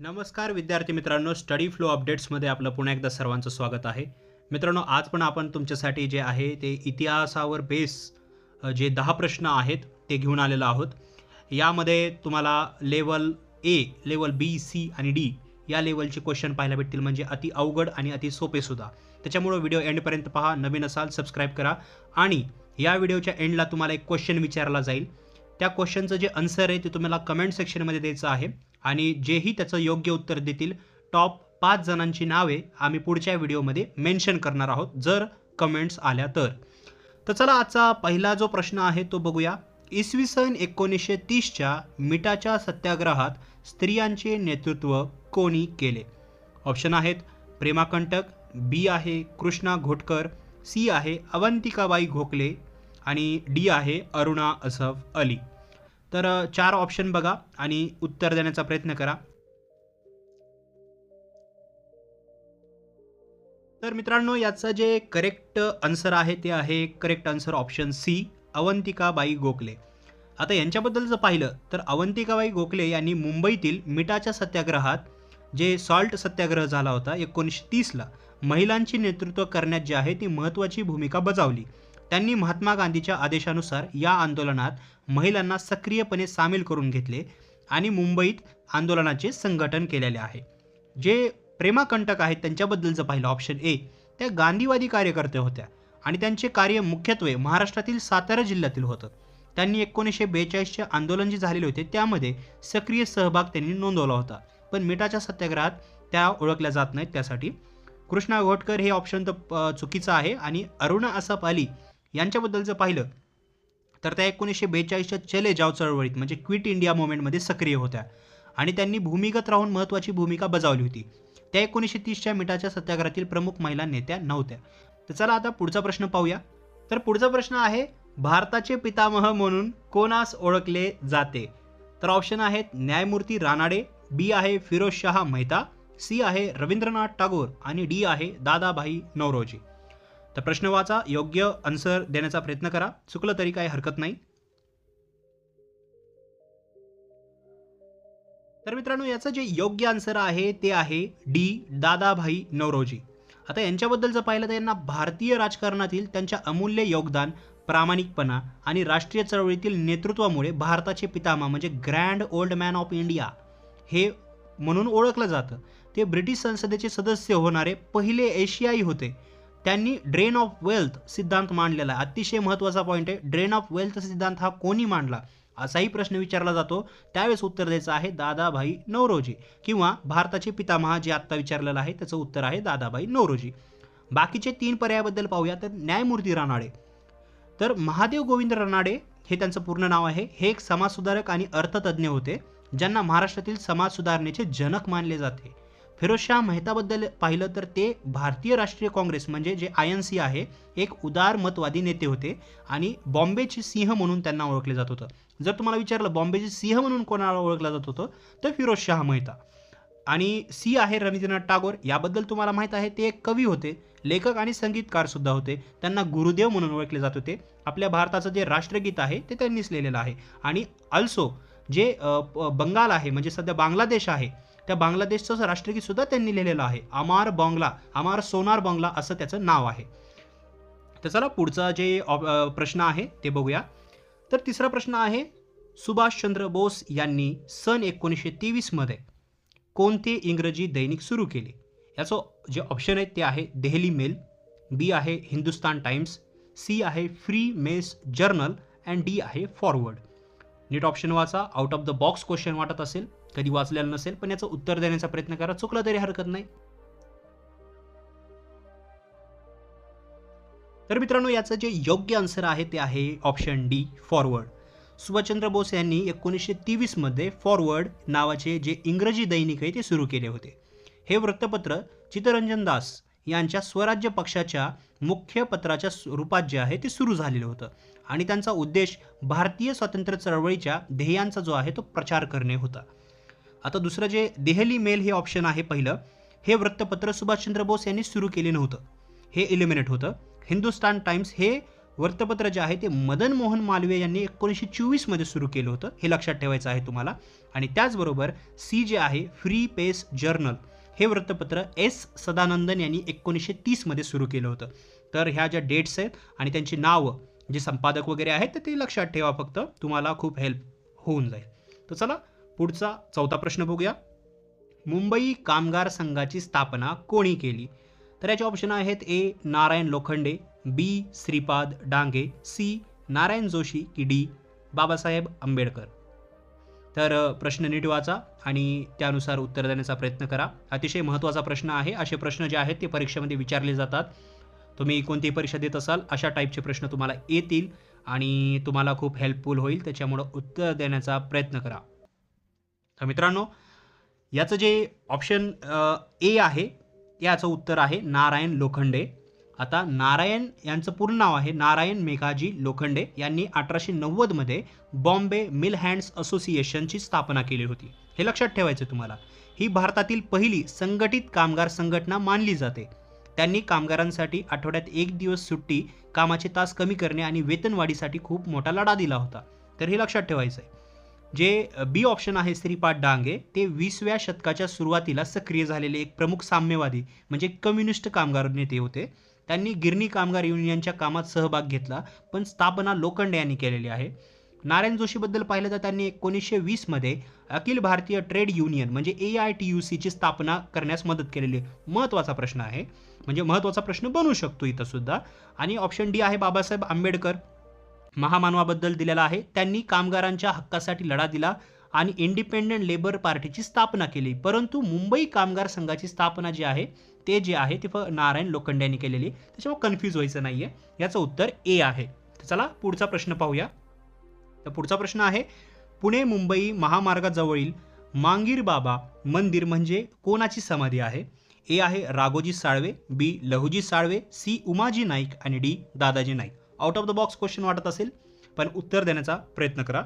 नमस्कार विद्यार्थी मित्रांनो स्टडी फ्लो अपडेट्समध्ये आपलं पुन्हा एकदा सर्वांचं स्वागत आहे. मित्रांनो आज पण आपण तुमच्यासाठी जे आहे ते इतिहासावर बेस जे दहा प्रश्न आहेत ते घेऊन आलेलो आहोत. यामध्ये तुम्हाला level A level B C आणि डी या लेवलचे क्वेश्चन पाहायला भेटतील म्हणजे अति अवघड आणि अति सोपे सुद्धा. त्याच्यामुळं व्हिडिओ एंडपर्यंत पहा नवीन असाल सबस्क्राईब करा. आणि या व्हिडिओच्या एंडला तुम्हाला एक क्वेश्चन विचारला जाईल. त्या क्वेश्चनचं जे आन्सर आहे ते तुम्हाला कमेंट सेक्शनमध्ये द्यायचं आहे. आणि जेही त्याचं योग्य उत्तर देतील टॉप पाच जणांची नावे आम्ही पुढच्या व्हिडिओमध्ये मेन्शन करणार आहोत जर कमेंट्स आल्या तर. तर चला आजचा पहिला जो प्रश्न आहे तो बघूया. इसवी सन एकोणीसशे तीसच्या मिठाच्या सत्याग्रहात स्त्रियांचे नेतृत्व कोणी केले? ऑप्शन आहेत प्रेमा कंटक बी आहे कृष्णा घोटकर सी आहे अवंतिकाबाई घोकले आणि डी आहे अरुणा असफ अली. तर चार ऑप्शन बघा आणि उत्तर देण्याचा प्रयत्न करा. तर मित्रांनो याचं जे करेक्ट आन्सर आहे ते आहे correct answer option C Avantikabai Gokhale. आता यांच्याबद्दल जर पाहिलं तर अवंतिकाबाई गोखले यांनी मुंबईतील मिठाच्या सत्याग्रहात जे सॉल्ट सत्याग्रह झाला होता एकोणीसशे तीसला महिलांची नेतृत्व करण्यात जी आहे ती महत्त्वाची भूमिका बजावली. त्यांनी महात्मा गांधीच्या आदेशानुसार या आंदोलनात महिलांना सक्रियपणे सामील करून घेतले आणि मुंबईत आंदोलनाचे संघटन केलेले आहे. जे प्रेमाकंटक आहेत त्यांच्याबद्दल जर पाहिलं ऑप्शन ए त्या गांधीवादी कार्यकर्त्या होत्या आणि त्यांचे कार्य मुख्यत्वे महाराष्ट्रातील सातारा जिल्ह्यातील होतं. त्यांनी एकोणीसशे बेचाळीसचे आंदोलन जे झालेले होते त्यामध्ये सक्रिय सहभाग त्यांनी नोंदवला होता. पण मिठाच्या सत्याग्रहात त्या ओळखल्या जात नाहीत त्यासाठी. कृष्णा घोटकर हे ऑप्शन तर चुकीचं आहे आणि अरुणा असफ अली यांच्याबद्दल जर पाहिलं तर त्या एकोणीसशे बेचाळीसच्या चले जाव चळवळीत म्हणजे क्विट इंडिया मुवमेंटमध्ये सक्रिय होत्या. आणि त्यांनी भूमिगत राहून महत्त्वाची भूमिका बजावली होती. त्या एकोणीसशे तीसच्या मिठाच्या सत्याग्रहातील प्रमुख महिला नेत्या नव्हत्या. तर चला आता पुढचा प्रश्न पाहूया. तर पुढचा प्रश्न आहे भारताचे पितामह म्हणून कोणास ओळखले जाते? तर ऑप्शन आहेत न्यायमूर्ती रानाडे बी आहे फिरोज शहा मेहता सी आहे रवींद्रनाथ टागोर आणि डी आहे दादाभाई नवरोजी तर प्रश्न वाचा योग्य आन्सर देण्याचा प्रयत्न करा. चुकलं तरी काही हरकत नाही. तर मित्रांनो याचं जे योग्य आन्सर आहे ते आहे डी दादाभाई नवरोजी आता यांच्याबद्दल जर पाहिलं तर यांना भारतीय राजकारणातील त्यांच्या अमूल्य योगदान प्रामाणिकपणा आणि राष्ट्रीय चळवळीतील नेतृत्वामुळे भारताचे पितामा म्हणजे grand old man of India हे म्हणून ओळखलं जातं. ते ब्रिटिश संसदेचे सदस्य होणारे पहिले एशियाई होते. त्यांनी ड्रेन ऑफ वेल्थ सिद्धांत मांडलेला आहे. अतिशय महत्त्वाचा पॉईंट आहे. ड्रेन ऑफ वेल्थ सिद्धांत हा कोणी मांडला? असाही प्रश्न विचारला जातो. त्यावेळेस उत्तर द्यायचं आहे दादाभाई नवरोजी किंवा भारताचे पितामहा जे आत्ता विचारलेलं आहे त्याचं उत्तर आहे दादाभाई नवरोजी बाकीचे तीन पर्यायाबद्दल पाहूया. तर न्यायमूर्ती रानाडे. तर महादेव गोविंद रानाडे हे त्यांचं पूर्ण नाव आहे. हे एक समाजसुधारक आणि अर्थतज्ज्ञ होते ज्यांना महाराष्ट्रातील समाज सुधारणेचे जनक मानले जाते. फिरोजशाह मेहताबद्दल पाहिलं तर ते भारतीय राष्ट्रीय काँग्रेस म्हणजे जे आय एन सी आहे एक उदारमतवादी नेते होते आणि बॉम्बेचे सिंह म्हणून त्यांना ओळखले जात होतं. जर तुम्हाला विचारलं बॉम्बेचे सिंह म्हणून कोणाला ओळखलं जात होतं तर फिरोजशाह मेहता. आणि सी आहे रवींद्रनाथ टागोर याबद्दल तुम्हाला माहीत आहे ते एक कवी होते लेखक आणि संगीतकारसुद्धा होते. त्यांना गुरुदेव म्हणून ओळखले जात होते. आपल्या भारताचं जे राष्ट्रगीत आहे ते त्यांनीच लिहिलेलं आहे. आणि अल्सो जे प- बंगाल आहे म्हणजे सध्या बांगलादेश आहे त्या बांगलादेशचं राष्ट्रगीत सुद्धा त्यांनी लिहिलेलं आहे. अमार बांगला अमार सोनार बांगला असं त्याचं नाव आहे. तर चला पुढचा जे प्रश्न आहे ते बघूया. तर तिसरा प्रश्न आहे सुभाषचंद्र बोस यांनी सन एकोणीसशे तेवीसमध्ये कोणते इंग्रजी दैनिक सुरू केले? याचं जे ऑप्शन आहेत ते आहे देहली मेल बी आहे हिंदुस्तान टाइम्स सी आहे फ्री मेस जर्नल अँड डी आहे फॉरवर्ड नीट ऑप्शन वाचा. Out of the box question वाटत असेल. कधी वाचलेलं नसेल पण याचं उत्तर देण्याचा प्रयत्न करा. चुकलं तरी हरकत नाही. तर मित्रांनो याचं जे योग्य आन्सर आहे ते आहे option D Forward Subhashchandra Bose यांनी एकोणीसशे तेवीसमध्ये फॉरवर्ड नावाचे जे इंग्रजी दैनिक आहे ते सुरू केले होते. हे वृत्तपत्र चितरंजन दास यांच्या स्वराज्य पक्षाच्या मुख्य पत्राच्या रूपात जे आहे ते सुरू झालेलं होतं. आणि त्यांचा उद्देश भारतीय स्वातंत्र्य चळवळीच्या ध्येयांचा जो आहे तो प्रचार करणे होता. आता दुसरं जे देहली मेल हे ऑप्शन आहे पहिलं हे वृत्तपत्र सुभाषचंद्र बोस यांनी सुरू केले नव्हतं. हे इलिमिनेट होतं. हिंदुस्तान टाइम्स हे वृत्तपत्र जे आहे ते मदन मोहन मालवीय यांनी एकोणीसशे चोवीसमध्ये सुरू केलं होतं. हे लक्षात ठेवायचं आहे तुम्हाला. आणि त्याचबरोबर सी जे आहे फ्री पेस जर्नल हे वृत्तपत्र एस सदानंदन यांनी एकोणीसशे तीसमध्ये सुरू केलं होतं. तर ह्या ज्या डेट्स आहेत आणि त्यांची नावं जे संपादक वगैरे आहेत तर ते लक्षात ठेवा फक्त. तुम्हाला खूप हेल्प होऊन जाईल. तर चला पुढचा चौथा प्रश्न बघूया. मुंबई कामगार संघाची स्थापना कोणी केली? तर याचे ऑप्शन आहेत A Narayan Lokhande B Shripad Dange C Narayan Joshi की डी बाबासाहेब आंबेडकर. तर प्रश्न नीट वाचा आणि त्यानुसार उत्तर देण्याचा प्रयत्न करा. अतिशय महत्त्वाचा प्रश्न आहे. असे प्रश्न जे आहेत ते परीक्षेमध्ये विचारले जातात. तुम्ही कोणतीही परीक्षा देत असाल अशा टाईपचे प्रश्न तुम्हाला येतील आणि तुम्हाला खूप हेल्पफुल होईल. त्याच्यामुळं उत्तर देण्याचा प्रयत्न करा. तर मित्रांनो याचं जे ऑप्शन ए आहे याचं उत्तर आहे नारायण लोखंडे. आता नारायण यांचं पूर्ण नाव आहे नारायण मेघाजी लोखंडे. यांनी अठराशे नव्वदमध्ये बॉम्बे मिल हँड्स असोसिएशनची स्थापना केली होती. हे लक्षात ठेवायचं तुम्हाला. ही भारतातील पहिली संघटित कामगार संघटना मानली जाते. त्यांनी कामगारांसाठी आठवड्यात एक दिवस सुट्टी कामाचे तास कमी करणे आणि वेतनवाढीसाठी खूप मोठा लढा दिला होता. तर हे लक्षात ठेवायचं आहे जे बी ऑप्शन आहे श्रीपाद डांगे ते वीसव्या शतकाच्या सुरुवातीला सक्रिय झालेले एक प्रमुख साम्यवादी म्हणजे कम्युनिस्ट कामगार नेते होते. त्यांनी गिरणी कामगार युनियनच्या कामात सहभाग घेतला पण स्थापना लोखंडे यांनी केलेली आहे. नारायण जोशीबद्दल पाहिलं तर त्यांनी एकोणीसशे वीसमध्ये अखिल भारतीय ट्रेड युनियन म्हणजे ए आय टी यू सीची स्थापना करण्यास मदत केलेली महत्त्वाचा प्रश्न आहे. म्हणजे महत्त्वाचा प्रश्न बनू शकतो इथं सुद्धा. आणि ऑप्शन डी आहे बाबासाहेब आंबेडकर. महामानवाबद्दल दिलेला आहे. त्यांनी कामगारांच्या हक्कासाठी लढा दिला आणि इंडिपेंडंट लेबर पार्टीची स्थापना केली. परंतु मुंबई कामगार संघाची स्थापना जी आहे ते जे आहे ते फ नारायण लोखंडे यांनी केलेली त्याच्यामुळे कन्फ्यूज व्हायचं नाही आहे याचं उत्तर ए आहे. तर चला पुढचा प्रश्न पाहूया. तर पुढचा प्रश्न आहे पुणे मुंबई महामार्गाजवळील मांगीर बाबा मंदिर म्हणजे कोणाची समाधी आहे? ए आहे राघोजी साळवे बी लहुजी साळवे सी उमाजी नाईक आणि D Dadaji Naik. Out of the box question वाटत असेल पण उत्तर देण्याचा प्रयत्न करा.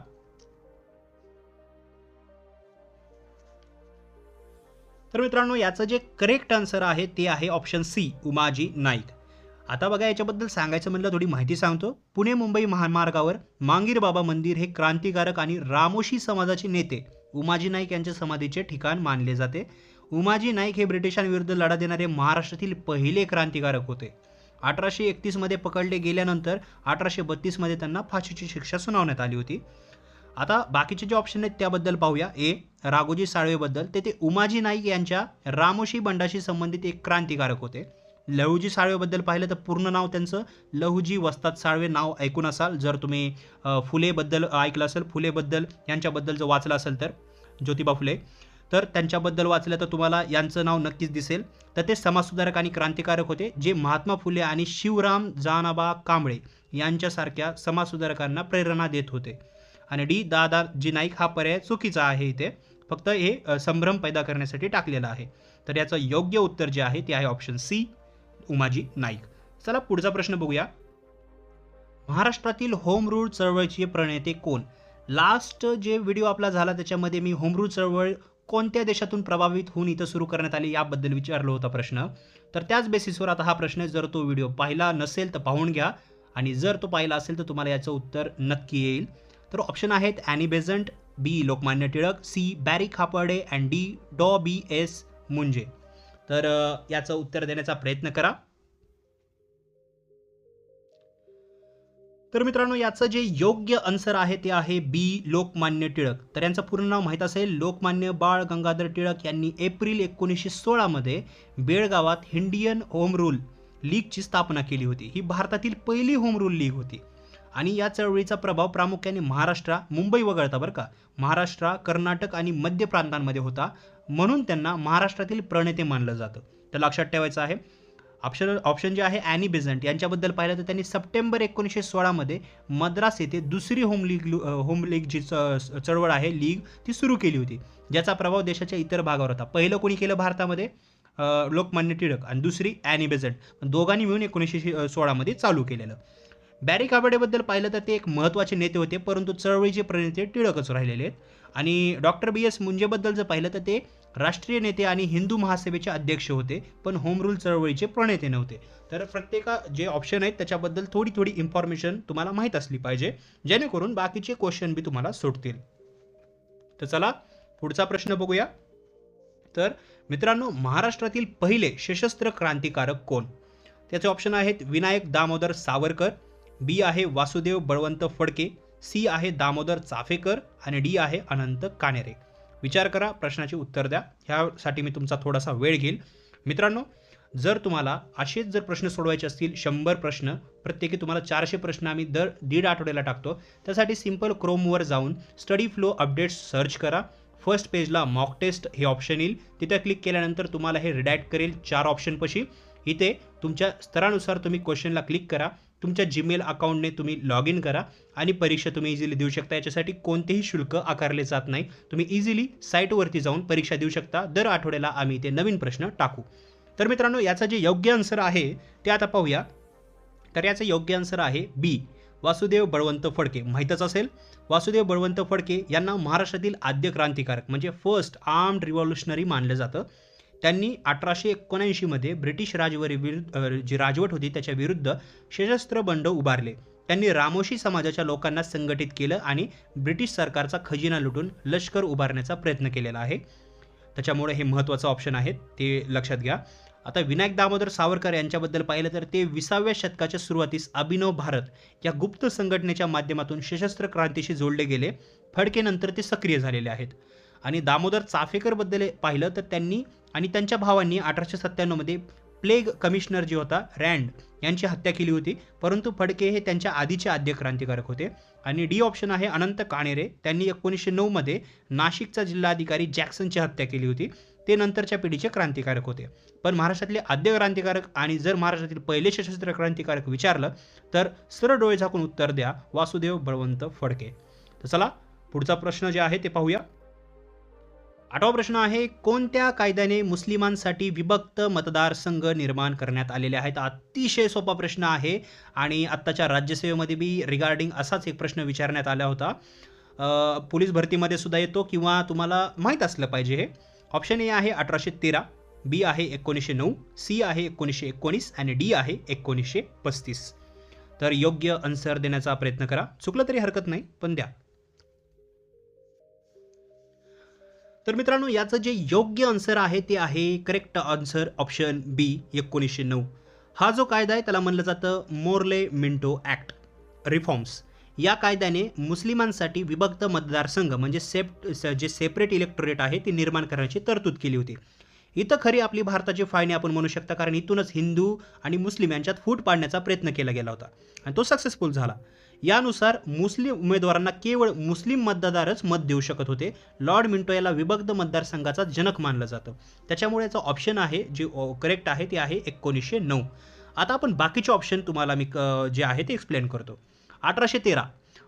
तर मित्रांनो याचं जे करेक्ट आन्सर आहे ते आहे ऑप्शन सी उमाजी नाईक. आता बघा याच्याबद्दल सांगायचं म्हणलं थोडी माहिती सांगतो. पुणे मुंबई महामार्गावर मांगीर बाबा मंदिर हे क्रांतिकारक आणि रामोशी समाजाचे नेते उमाजी नाईक यांच्या समाधीचे ठिकाण मानले जाते. उमाजी नाईक हे ब्रिटिशांविरुद्ध लढा देणारे महाराष्ट्रातील पहिले क्रांतिकारक होते. अठराशे एकतीसमध्ये पकडले गेल्यानंतर अठराशे बत्तीसमध्ये त्यांना फाशीची शिक्षा सुनावण्यात आली होती. आता बाकीचे जे ऑप्शन आहेत त्याबद्दल पाहूया. ए राघोजी साळवेबद्दल. ते ते उमाजी नाईक यांच्या रामोशी बंडाशी संबंधित एक क्रांतिकारक होते. लहुजी साळवेबद्दल पाहिलं तर पूर्ण नाव त्यांचं लहुजी वस्ताद साळवे. नाव ऐकून असाल. जर तुम्ही फुलेबद्दल ऐकलं असेल फुलेबद्दल यांच्याबद्दल जर वाचलं असेल तर ज्योतिबा फुले. तर त्यांच्याबद्दल वाचलं तर तुम्हाला यांचं नाव नक्कीच दिसेल. तर ते समाजसुधारक आणि क्रांतिकारक होते जे महात्मा फुले आणि शिवराम जानाबा कांबळे यांच्यासारख्या समाजसुधारकांना प्रेरणा देत होते. आणि डी दादाजी नाईक हा पर्याय चुकीचा आहे इथे. फक्त हे संभ्रम पैदा करण्यासाठी टाकलेला आहे. तर याचं योग्य उत्तर जे आहे ते आहे ऑप्शन सी उमाजी नाईक. चला पुढचा प्रश्न बघूया. महाराष्ट्रातील होम रूल चळवळीचे प्रणेते कोण? लास्ट जे व्हिडिओ आपला झाला त्याच्यामध्ये मी होम रूल चळवळ कोणत्या देशातून प्रभावित होऊन इथं सुरू करण्यात आली याबद्दल विचारला होता प्रश्न. तर त्याच बेसिसवर आता हा प्रश्न आहे. जर तो व्हिडिओ पाहिला नसेल तर पाहून घ्या. आणि जर तो पाहिला असेल तर तुम्हाला याचं उत्तर नक्की येईल. तर ऑप्शन आहेत Annie Besant B Lokmanya Tilak C Barré Khaparde and D डॉ बी एस मुंजे. तर याचं उत्तर देण्याचा प्रयत्न करा. तर मित्रांनो याचं जे योग्य आन्सर आहे ते आहे बी लोकमान्य टिळक. तर यांचं पूर्ण नाव माहीत असेल लोकमान्य बाळ गंगाधर टिळक यांनी एप्रिल एकोणीसशे सोळामध्ये बेळगावात इंडियन होम रूल लीगची स्थापना केली होती. ही भारतातील पहिली होम रूल लीग होती. आणि या चळवळीचा प्रभाव प्रामुख्याने महाराष्ट्र मुंबई वगळता बरं का. महाराष्ट्र कर्नाटक आणि मध्य प्रांतांमध्ये होता. म्हणून त्यांना महाराष्ट्रातील प्रणेते मानलं जातं. तर लक्षात ठेवायचं आहे ऑप्शन ऑप्शन जे आहे ॲनी बेझंट यांच्याबद्दल पाहिलं तर त्यांनी सप्टेंबर एकोणीसशे सोळामध्ये मद्रास येथे दुसरी होम लीग होम लीग जी च- चळवळ आहे लीग ती सुरू केली होती. ज्याचा प्रभाव देशाच्या इतर भागावर होता. पहिलं कोणी केलं भारतामध्ये? लोकमान्य टिळक आणि दुसरी ॲनी बेझंट दोघांनी मिळून एकोणीसशे सोळामध्ये चालू केलेलं. बॅरी काबडेबद्दल पाहिलं तर ते एक महत्त्वाचे नेते होते परंतु चळवळीचे प्रणेते टिळकच राहिलेले आहेत. आणि डॉक्टर बी एस मुंजेबद्दल जर पाहिलं तर ते राष्ट्रीय नेते आणि हिंदू महासभेचे अध्यक्ष होते पण होम रूल चळवळीचे प्रणेते नव्हते. तर प्रत्येका जे ऑप्शन आहेत त्याच्याबद्दल थोडी थोडी इन्फॉर्मेशन तुम्हाला माहीत असली पाहिजे जेणेकरून बाकीचे क्वेश्चन बी तुम्हाला सुटतील. तर चला पुढचा प्रश्न बघूया. तर मित्रांनो महाराष्ट्रातील पहिले सशस्त्र क्रांतिकारक कोण? त्याचे ऑप्शन आहेत विनायक दामोदर सावरकर बी आहे वासुदेव बळवंत फडके सी आहे दामोदर चाफेकर आणि डी आहे अनंत कानेरे. विचार करा प्रश्नाचे उत्तर द्या. ह्यासाठी मी तुमचा थोडासा वेळ घेईल. मित्रांनो जर तुम्हाला असेच जर प्रश्न सोडवायचे असतील शंभर प्रश्न प्रत्येकी तुम्हाला चारशे प्रश्न आम्ही दर दीड आठवड्याला टाकतो. त्यासाठी सिंपल क्रोमवर जाऊन स्टडी फ्लो अपडेट्स सर्च करा. फर्स्ट पेजला मॉक टेस्ट हे ऑप्शन येईल. तिथे क्लिक केल्यानंतर तुम्हाला हे रिडॅक्ट करेल चार ऑप्शनपाशी इथे तुमच्या स्तरानुसार तुम्ही क्वेश्चनला क्लिक करा. तुमच्या जीमेल अकाउंटने तुम्ही लॉग इन करा आणि परीक्षा तुम्ही इझिली देऊ शकता. याच्यासाठी कोणतेही शुल्क आकारले जात नाही. तुम्ही इझिली साईटवरती जाऊन परीक्षा देऊ शकता. दर आठवड्याला आम्ही ते नवीन प्रश्न टाकू. तर मित्रांनो याचं जे योग्य आन्सर आहे ते आता पाहूया. तर याचं योग्य आन्सर आहे बी वासुदेव बळवंत फडके. माहीतच असेल? वासुदेव बळवंत फडके यांना महाराष्ट्रातील आद्य क्रांतिकारक म्हणजे फर्स्ट आर्म्ड रिव्हॉल्युशनरी मानलं जातं. त्यांनी अठराशे एकोणऐंशीमध्ये ब्रिटिश राजवरी विरुद्ध जी राजवट होती त्याच्या विरुद्ध सशस्त्र बंड उभारले. त्यांनी रामोशी समाजाच्या लोकांना संघटित केलं आणि ब्रिटिश सरकारचा खजिना लुटून लष्कर उभारण्याचा प्रयत्न केलेला आहे. त्याच्यामुळे हे महत्त्वाचं ऑप्शन आहे ते लक्षात घ्या. आता विनायक दामोदर सावरकर यांच्याबद्दल पाहिलं तर ते विसाव्या शतकाच्या सुरुवातीस अभिनव भारत या गुप्त संघटनेच्या माध्यमातून सशस्त्र क्रांतीशी जोडले गेले. फडकेनंतर ते सक्रिय झालेले आहेत. आणि दामोदर चाफेकरबद्दल पाहिलं तर त्यांनी आणि त्यांच्या भावांनी अठराशे सत्त्याण्णवमध्ये प्लेग कमिशनर जे होता रँड यांची हत्या केली होती. परंतु फडके हे त्यांच्या आधीचे आद्य क्रांतिकारक होते. आणि डी ऑप्शन आहे अनंत काणेरे त्यांनी एकोणीसशे नऊमध्ये नाशिकचा जिल्हाधिकारी जॅक्सनची हत्या केली होती. ते नंतरच्या पिढीचे क्रांतिकारक होते. पण महाराष्ट्रातले आद्य क्रांतिकारक आणि जर महाराष्ट्रातील पहिले सशस्त्र क्रांतिकारक विचारलं तर सरळ डोळे झाकून उत्तर द्या वासुदेव बळवंत फडके. तर चला पुढचा प्रश्न जे आहे ते पाहूया. आठवा प्रश्न आहे कोणत्या कायद्याने मुस्लिमांसाठी विभक्त मतदारसंघ निर्माण करण्यात आलेले आहेत? अतिशय सोपा प्रश्न आहे आणि आत्ताच्या राज्यसेवेमध्ये बी रिगार्डिंग असाच एक प्रश्न विचारण्यात आला होता. पोलीस भरतीमध्ये सुद्धा येतो किंवा तुम्हाला माहीत असलं पाहिजे हे. ऑप्शन ए आहे अठराशे तेरा बी आहे एकोणीसशे नऊ सी आहे एकोणीसशे एकोणीस आणि डी आहे एकोणीसशे पस्तीस. तर योग्य आन्सर देण्याचा प्रयत्न करा. चुकलं तरी हरकत नाही पण द्या. तर मित्रांनो याचं जे योग्य आन्सर आहे ते आहे करेक्ट आन्सर ऑप्शन बी एकोणीसशे नऊ. हा जो कायदा आहे त्याला म्हणलं जातं मोर्ले मिंटो ॲक्ट रिफॉर्म्स या कायद्याने मुस्लिमांसाठी विभक्त मतदारसंघ म्हणजे सेप जे सेपरेट इलेक्टोरेट आहे ते निर्माण करण्याची तरतूद केली होती. इथं खरी आपली भारताची फायने आपण म्हणू शकता कारण इथूनच हिंदू आणि मुस्लिम यांच्यात फूट पाडण्याचा प्रयत्न केला गेला होता. आणि तो सक्सेसफुल झाला. यानुसार मुस्लिम उमेदवारांना केवळ मुस्लिम मतदारच मत देऊ शकत होते. लॉर्ड मिंटो याला विभक्त मतदारसंघाचा जनक मानलं जातं. त्याच्यामुळे याचं ऑप्शन आहे जे करेक्ट आहे ते आहे एकोणीसशे नऊ. आता आपण बाकीचे ऑप्शन तुम्हाला मी जे आहे ते एक्सप्लेन करतो. अठराशे तेरा.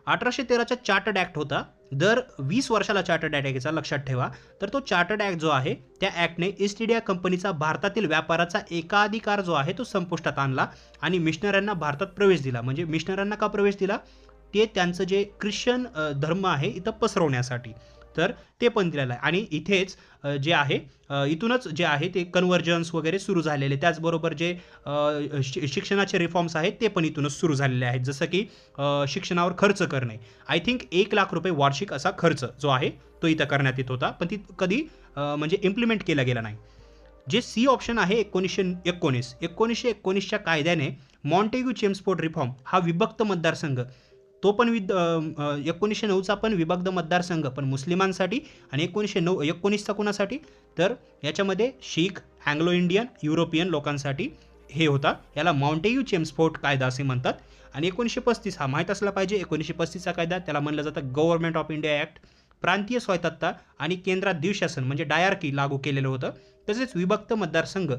अठराशे तेराचा चार्टर्ड ॲक्ट होता. दर वीस वर्षाला चार्टर्ड ॲक्ट याचा लक्षात ठेवा. तर तो चार्टर्ड ॲक्ट जो आहे त्या ॲक्टने ईस्ट इंडिया कंपनीचा भारतातील व्यापाराचा एकाधिकार जो आहे तो संपुष्टात आणला आणि मिशनऱ्यांना भारतात प्रवेश दिला. म्हणजे मिशनऱ्यांना का प्रवेश दिला? ते त्यांचं जे ख्रिश्चन धर्म आहे इथं पसरवण्यासाठी. तर ते पण दिलेलं आहे. आणि इथेच जे आहे इथूनच जे आहे ते कन्व्हर्जन्स वगैरे सुरू झालेले. त्याचबरोबर जे शिक्षणाचे रिफॉर्म्स आहेत ते पण इथूनच सुरू झालेले आहेत. जसं की शिक्षणावर खर्च करणे. आय थिंक एक लाख रुपये वार्षिक असा खर्च जो आहे तो इथं करण्यात येत होता. पण ती कधी म्हणजे इम्प्लिमेंट केला गेला नाही. जे सी ऑप्शन आहे एकोणीसशे एकोणीस. एकोणीसशे एकोणीसच्या कायद्याने मॉन्टेग्यू चेम्सफोर्ड रिफॉर्म हा विभक्त मतदारसंघ तो पण विद एकोणीसशे नऊचा पण विभक्त मतदारसंघ पण मुस्लिमांसाठी आणि एकोणीसशे नऊ एकोणीसचा कोणासाठी? तर याच्यामध्ये शीख अँग्लो इंडियन युरोपियन लोकांसाठी हे होता. याला माउंटेयू चेम्सफोर्ट कायदा असे म्हणतात. आणि एकोणीसशे पस्तीस हा माहीत असला पाहिजे एकोणीसशे पस्तीसचा कायदा त्याला म्हणलं जातं गव्हर्नमेंट ऑफ इंडिया ॲक्ट प्रांतीय स्वायत्तता आणि केंद्रात द्विशासन म्हणजे डायआरकी लागू केलेलं होतं. तसेच विभक्त मतदारसंघ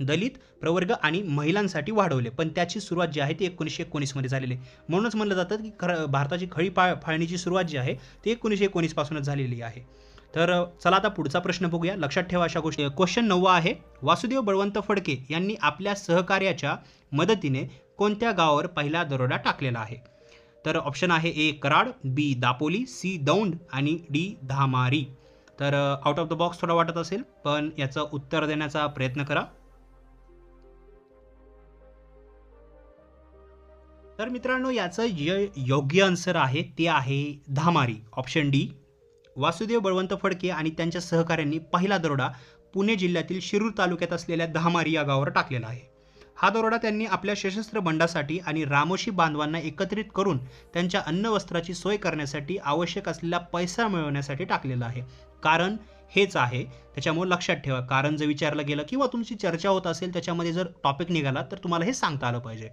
दलित प्रवर्ग आणि महिलांसाठी वाढवले. पण त्याची सुरुवात जी आहे ती एकोणीसशे एकोणीसमध्ये झालेली आहे. म्हणूनच म्हणलं जातं की खरं भारताची खळी पा फाळणीची सुरुवात जी आहे ती एकोणीसशे एकोणीसपासूनच झालेली आहे. तर चला आता पुढचा प्रश्न बघूया. लक्षात ठेवा अशा गोष्टी. क्वेश्चन नववा आहे वासुदेव बळवंत फडके यांनी आपल्या सहकार्याच्या मदतीने कोणत्या गावावर पहिला दरोडा टाकलेला आहे? तर ऑप्शन आहे A Karad B Dapoli C Daund आणि डी धामारी. तर आउट ऑफ द बॉक्स थोडा वाटत असेल पण याचं उत्तर देण्याचा प्रयत्न करा. तर मित्रांनो याचं जे योग्य आन्सर आहे ते आहे धामारी ऑप्शन डी वासुदेव बळवंत फडके आणि त्यांच्या सहकाऱ्यांनी पहिला दरोडा पुणे जिल्ह्यातील शिरूर तालुक्यात असलेल्या धामारी या गावावर टाकलेला आहे. हा दरोडा त्यांनी आपल्या सशस्त्र बंडासाठी आणि रामोशी बांधवांना एकत्रित करून त्यांच्या अन्न वस्त्राची सोय करण्यासाठी आवश्यक असलेला पैसा मिळवण्यासाठी टाकलेला आहे. कारण हेच आहे त्याच्यामुळे लक्षात ठेवा. कारण जर विचारलं गेलं किंवा तुमची चर्चा होत असेल त्याच्यामध्ये जर टॉपिक निघाला तर तुम्हाला हे सांगता आलं पाहिजे.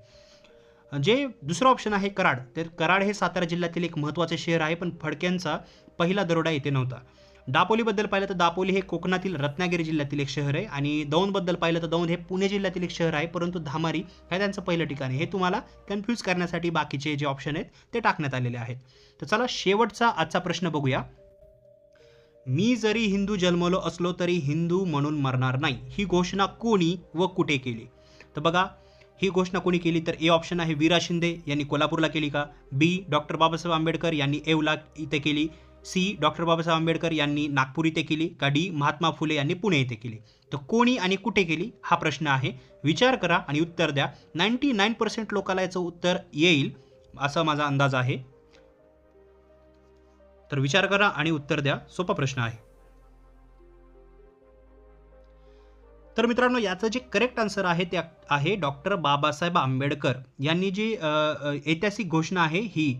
जे दुसरं ऑप्शन आहे कराड. तर कराड हे सातारा जिल्ह्यातील एक महत्त्वाचे शहर आहे पण फडक्यांचा पहिला दरोडा येथे नव्हता. दापोलीबद्दल पाहिलं तर दापोली हे कोकणातील रत्नागिरी जिल्ह्यातील एक शहर आहे आणि दौंडबद्दल पाहिलं तर दौंड हे पुणे जिल्ह्यातील एक शहर आहे परंतु धामारी हे त्यांचं पहिलं ठिकाण आहे. हे तुम्हाला कन्फ्यूज करण्यासाठी बाकीचे जे ऑप्शन आहेत ते टाकण्यात आलेले आहेत. तर चला शेवटचा आजचा प्रश्न बघूया. मी जरी हिंदू जन्मलो असलो तरी हिंदू म्हणून मरणार नाही. ही घोषणा कोणी व कुठे केली? तर बघा ही घोषणा कोणी केली तर ए ऑप्शन आहे वीरा शिंदे. यांनी कोल्हापूरला केली का? बी डॉक्टर बाबासाहेब आंबेडकर यांनी एवला इथे केली. सी डॉक्टर बाबासाहेब आंबेडकर यांनी नागपूर इथे केली का? डी महात्मा फुले यांनी पुणे इथे केली. तर कोणी आणि कुठे केली? हा प्रश्न आहे. विचार करा आणि उत्तर द्या. नाईन्टी नाईन पर्सेंट लोकांना याचं उत्तर येईल असा माझा अंदाज आहे. तर विचार करा आणि उत्तर द्या. सोपा प्रश्न आहे. तर मित्रांनो याचं जे करेक्ट आन्सर आहे ते आहे डॉक्टर बाबासाहेब आंबेडकर. यांनी जी ऐतिहासिक घोषणा आहे ही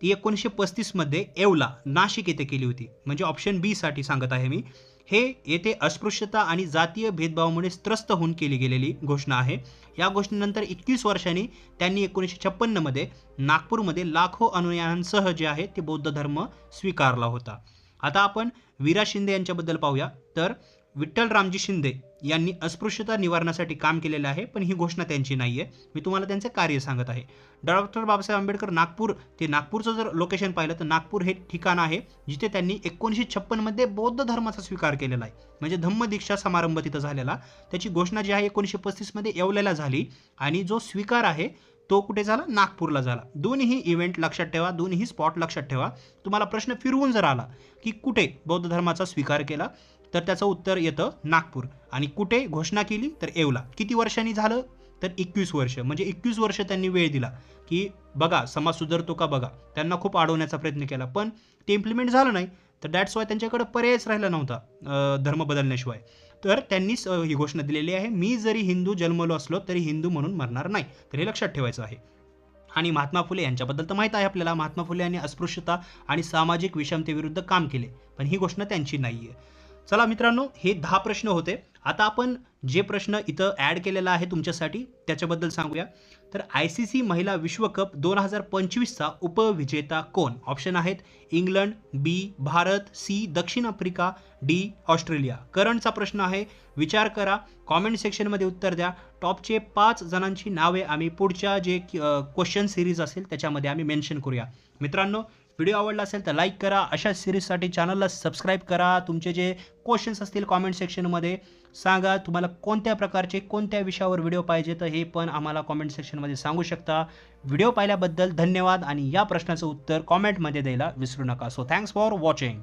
ती एकोणीसशे पस्तीसमध्ये येवला नाशिक येथे केली होती. म्हणजे ऑप्शन बीसाठी सांगत आहे मी. हे येथे अस्पृश्यता आणि जातीय भेदभावामुळे त्रस्त होऊन केली गेलेली घोषणा आहे. या घोषणेनंतर एकवीस वर्षांनी त्यांनी एकोणीसशे छप्पन्नमध्ये नागपूरमध्ये लाखो अनुयायांसह जे आहे ते बौद्ध धर्म स्वीकारला होता. आता आपण वीरा शिंदे यांच्याबद्दल पाहूया. तर विठ्ठल रामजी शिंदे यांनी अस्पृश्यता निवारणासाठी काम केलेलं आहे पण ही घोषणा त्यांची नाही आहे मी तुम्हाला त्यांचे कार्य सांगत आहे. डॉक्टर बाबासाहेब आंबेडकर नागपूर ते नागपूरचं जर लोकेशन पाहिलं तर नागपूर हे ठिकाण आहे जिथे त्यांनी एकोणीसशे छप्पनमध्ये बौद्ध धर्माचा स्वीकार केलेला आहे. म्हणजे धम्मदीक्षा समारंभ तिथं झालेला. त्याची घोषणा जी आहे एकोणीसशे पस्तीसमध्ये येवल्याला झाली आणि जो स्वीकार आहे तो कुठे झाला? नागपूरला झाला. दोन्ही इव्हेंट लक्षात ठेवा दोन्ही स्पॉट लक्षात ठेवा. तुम्हाला प्रश्न फिरवून जर आला की कुठे बौद्ध धर्माचा स्वीकार केला तर त्याचं उत्तर येतं नागपूर. आणि कुठे घोषणा केली तर येवला. किती वर्षांनी झालं? तर एकवीस वर्ष. म्हणजे एकवीस वर्ष त्यांनी वेळ दिला. की बघा समाज सुधारतो का बघा? त्यांना खूप अडवण्याचा प्रयत्न केला. पण ते इम्प्लिमेंट झालं नाही. तर दॅट्स वाय त्यांच्याकडे पर्यायच राहिला नव्हता धर्म बदलण्याशिवाय. तर त्यांनीच ही घोषणा दिलेली आहे. मी जरी हिंदू जन्मलो असलो तरी हिंदू म्हणून मरणार नाही. तर हे लक्षात ठेवायचं आहे. आणि महात्मा फुले यांच्याबद्दल तर माहीत आहे आपल्याला. महात्मा फुले यांनी अस्पृश्यता आणि सामाजिक विषमतेविरुद्ध काम केले. पण ही घोषणा त्यांची नाही आहे चला मित्रांनो हे दहा प्रश्न होते. आता आपण जे प्रश्न इथं ॲड केलेला आहे तुमच्यासाठी त्याच्याबद्दल सांगूया. तर आय सी सी महिला विश्वकप दोन हजार पंचवीसचा उपविजेता कोण? ऑप्शन आहेत इंग्लंड बी भारत सी दक्षिण आफ्रिका डी ऑस्ट्रेलिया. करंटचा प्रश्न आहे विचार करा. कॉमेंट सेक्शनमध्ये उत्तर द्या. टॉपचे पाच जणांची नावे आम्ही पुढच्या जे क्वेश्चन सिरीज असेल त्याच्यामध्ये आम्ही मेन्शन करूया. मित्रांनो व्हिडिओ आवडला असेल तर लाईक करा. अशा सिरीजसाठी चॅनलला सबस्क्राईब करा. तुमचे जे क्वेश्चन्स असतील कॉमेंट सेक्शनमध्ये सांगा तुम्हाला कोणत्या प्रकारचे कोणत्या विषयावर व्हिडिओ पाहिजे तर हे पण आम्हाला कॉमेंट सेक्शनमध्ये सांगू शकता. व्हिडिओ पाहिल्याबद्दल धन्यवाद आणि या प्रश्नाचं उत्तर कॉमेंटमध्ये द्यायला विसरू नका. So thanks for watching